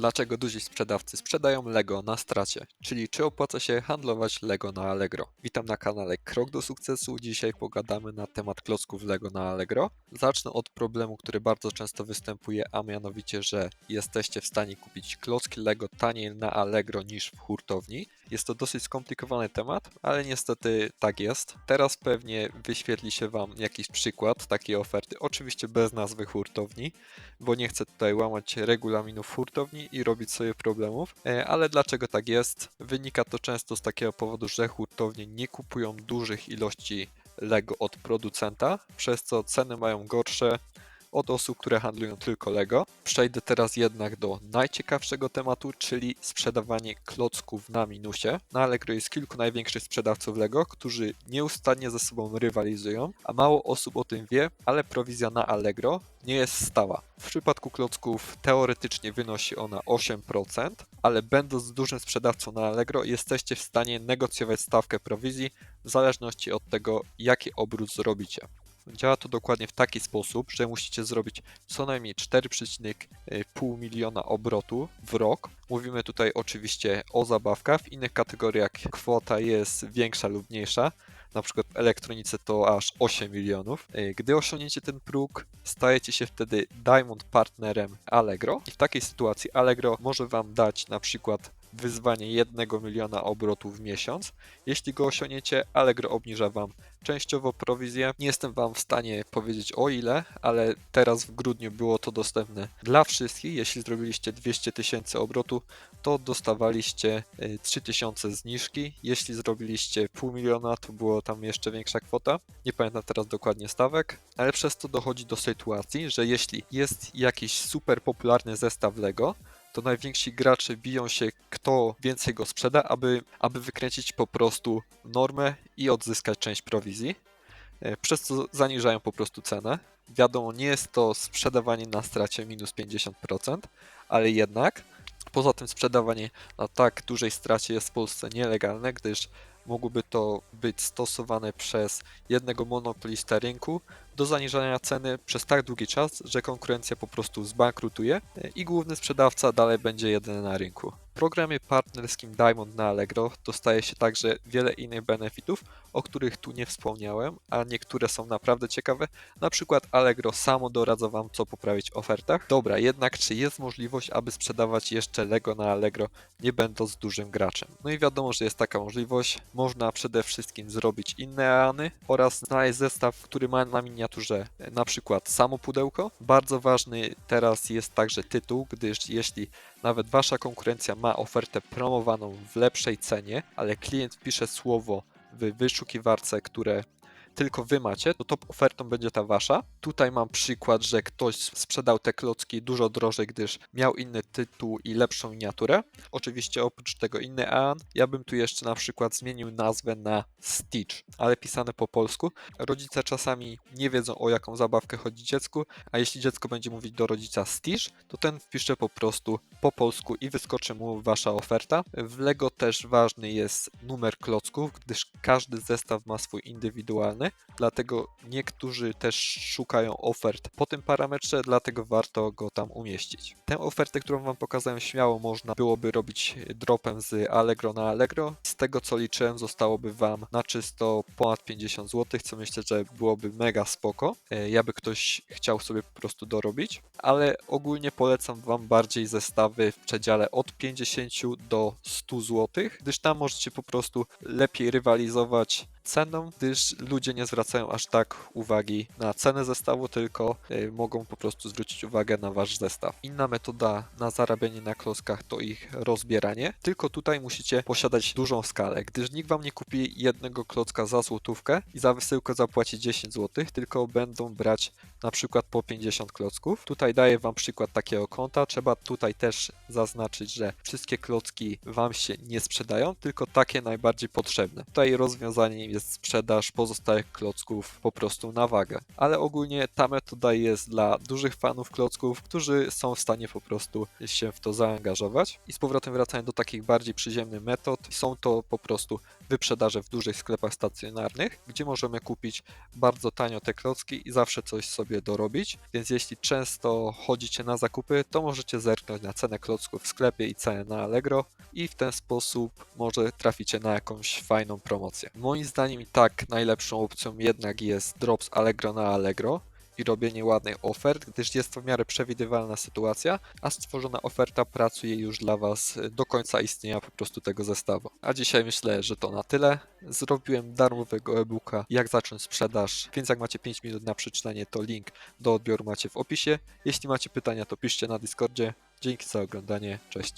Dlaczego duzi sprzedawcy sprzedają Lego na stracie? Czyli czy opłaca się handlować Lego na Allegro? Witam na kanale Krok do Sukcesu. Dzisiaj pogadamy na temat klocków Lego na Allegro. Zacznę od problemu, który bardzo często występuje, a mianowicie, że jesteście w stanie kupić klocki Lego taniej na Allegro niż w hurtowni. Jest to dosyć skomplikowany temat, ale niestety tak jest. Teraz pewnie wyświetli się Wam jakiś przykład takiej oferty, oczywiście bez nazwy hurtowni, bo nie chcę tutaj łamać regulaminów hurtowni i robić sobie problemów. E, Ale dlaczego tak jest? Wynika to często z takiego powodu, że hurtownie nie kupują dużych ilości Lego od producenta, przez co ceny mają gorsze od osób, które handlują tylko Lego. Przejdę teraz jednak do najciekawszego tematu, czyli sprzedawanie klocków na minusie. Na Allegro jest kilku największych sprzedawców Lego, którzy nieustannie ze sobą rywalizują, a mało osób o tym wie, ale prowizja na Allegro nie jest stała. W przypadku klocków teoretycznie wynosi ona 8%, ale będąc dużym sprzedawcą na Allegro jesteście w stanie negocjować stawkę prowizji w zależności od tego, jaki obrót zrobicie. Działa to dokładnie w taki sposób, że musicie zrobić co najmniej 4,5 miliona obrotu w rok. Mówimy tutaj oczywiście o zabawkach. W innych kategoriach kwota jest większa lub mniejsza. Na przykład w elektronice to aż 8 milionów. E, Gdy osiągniecie ten próg, stajecie się wtedy Diamond partnerem Allegro. I w takiej sytuacji Allegro może Wam dać na przykład wyzwanie 1 miliona obrotów w miesiąc. Jeśli go osiągniecie, Allegro obniża Wam częściowo prowizję. Nie jestem Wam w stanie powiedzieć o ile, ale teraz w grudniu było to dostępne dla wszystkich. Jeśli zrobiliście 200 tysięcy obrotu, to dostawaliście y, 3000 zniżki. Jeśli zrobiliście pół miliona, to było tam jeszcze większa kwota. Nie pamiętam teraz dokładnie stawek, ale przez to dochodzi do sytuacji, że jeśli jest jakiś super popularny zestaw Lego, to najwięksi gracze biją się, kto więcej go sprzeda, aby, aby wykręcić po prostu normę i odzyskać część prowizji. E, Przez co zaniżają po prostu cenę. Wiadomo, nie jest to sprzedawanie na stracie minus 50%, ale jednak poza tym sprzedawanie na tak dużej stracie jest w Polsce nielegalne, gdyż mogłoby to być stosowane przez jednego monopolista rynku do zaniżania ceny przez tak długi czas, że konkurencja po prostu zbankrutuje e, i główny sprzedawca dalej będzie jedyny na rynku. W programie partnerskim Diamond na Allegro dostaje się także wiele innych benefitów, o których tu nie wspomniałem, a niektóre są naprawdę ciekawe. Na przykład Allegro samo doradza Wam, co poprawić w ofertach. Dobra, jednak czy jest możliwość, aby sprzedawać jeszcze Lego na Allegro, nie będąc dużym graczem? No i wiadomo, że jest taka możliwość. Można przede wszystkim zrobić inne eany oraz znaleźć zestaw, który ma na miniaturze e, na przykład samo pudełko. Bardzo ważny teraz jest także tytuł, gdyż jeśli nawet wasza konkurencja ma ofertę promowaną w lepszej cenie, ale klient wpisze słowo w wyszukiwarce, które tylko wy macie, to top ofertą będzie ta wasza. Tutaj mam przykład, że ktoś sprzedał te klocki dużo drożej, gdyż miał inny tytuł i lepszą miniaturę. Oczywiście oprócz tego inny EAN. Ja bym tu jeszcze na przykład zmienił nazwę na Stitch, ale pisane po polsku. Rodzice czasami nie wiedzą o jaką zabawkę chodzi dziecku, a jeśli dziecko będzie mówić do rodzica Stitch, to ten wpisze po prostu po polsku i wyskoczy mu wasza oferta. W Lego też ważny jest numer klocków, gdyż każdy zestaw ma swój indywidualny, dlatego niektórzy też szukają ofert po tym parametrze, dlatego warto go tam umieścić. Tę ofertę, którą wam pokazałem, śmiało można byłoby robić dropem z Allegro na Allegro. Z tego co liczyłem, zostałoby wam na czysto ponad 50 zł, co myślę, że byłoby mega spoko. E, Ja by ktoś chciał sobie po prostu dorobić, ale ogólnie polecam wam bardziej zestawy w przedziale od 50 do 100 zł, gdyż tam możecie po prostu lepiej rywalizować ceną, gdyż ludzie nie zwracają aż tak uwagi na cenę zestawu, tylko y, mogą po prostu zwrócić uwagę na wasz zestaw. Inna metoda na zarabianie na klockach to ich rozbieranie, tylko tutaj musicie posiadać dużą skalę, gdyż nikt wam nie kupi jednego klocka za złotówkę i za wysyłkę zapłaci 10 zł, tylko będą brać na przykład po 50 klocków. Tutaj daję wam przykład takiego konta. Trzeba tutaj też zaznaczyć, że wszystkie klocki wam się nie sprzedają, tylko takie najbardziej potrzebne. Tutaj rozwiązaniem jest jest sprzedaż pozostałych klocków po prostu na wagę. Ale ogólnie ta metoda jest dla dużych fanów klocków, którzy są w stanie po prostu się w to zaangażować. I z powrotem wracając do takich bardziej przyziemnych metod, są to po prostu wyprzedaże w dużych sklepach stacjonarnych, gdzie możemy kupić bardzo tanio te klocki i zawsze coś sobie dorobić. Więc jeśli często chodzicie na zakupy, to możecie zerknąć na cenę klocków w sklepie i cenę na Allegro i w ten sposób może traficie na jakąś fajną promocję. Moim zdaniem i tak najlepszą opcją jednak jest drop z Allegro na Allegro i robienie ładnych ofert, gdyż jest to w miarę przewidywalna sytuacja, a stworzona oferta pracuje już dla Was do końca istnienia po prostu tego zestawu. A dzisiaj myślę, że to na tyle. Zrobiłem darmowego e-booka jak zacząć sprzedaż, więc jak macie 5 minut na przeczytanie, to link do odbioru macie w opisie. Jeśli macie pytania, to piszcie na Discordzie. Dzięki za oglądanie, cześć.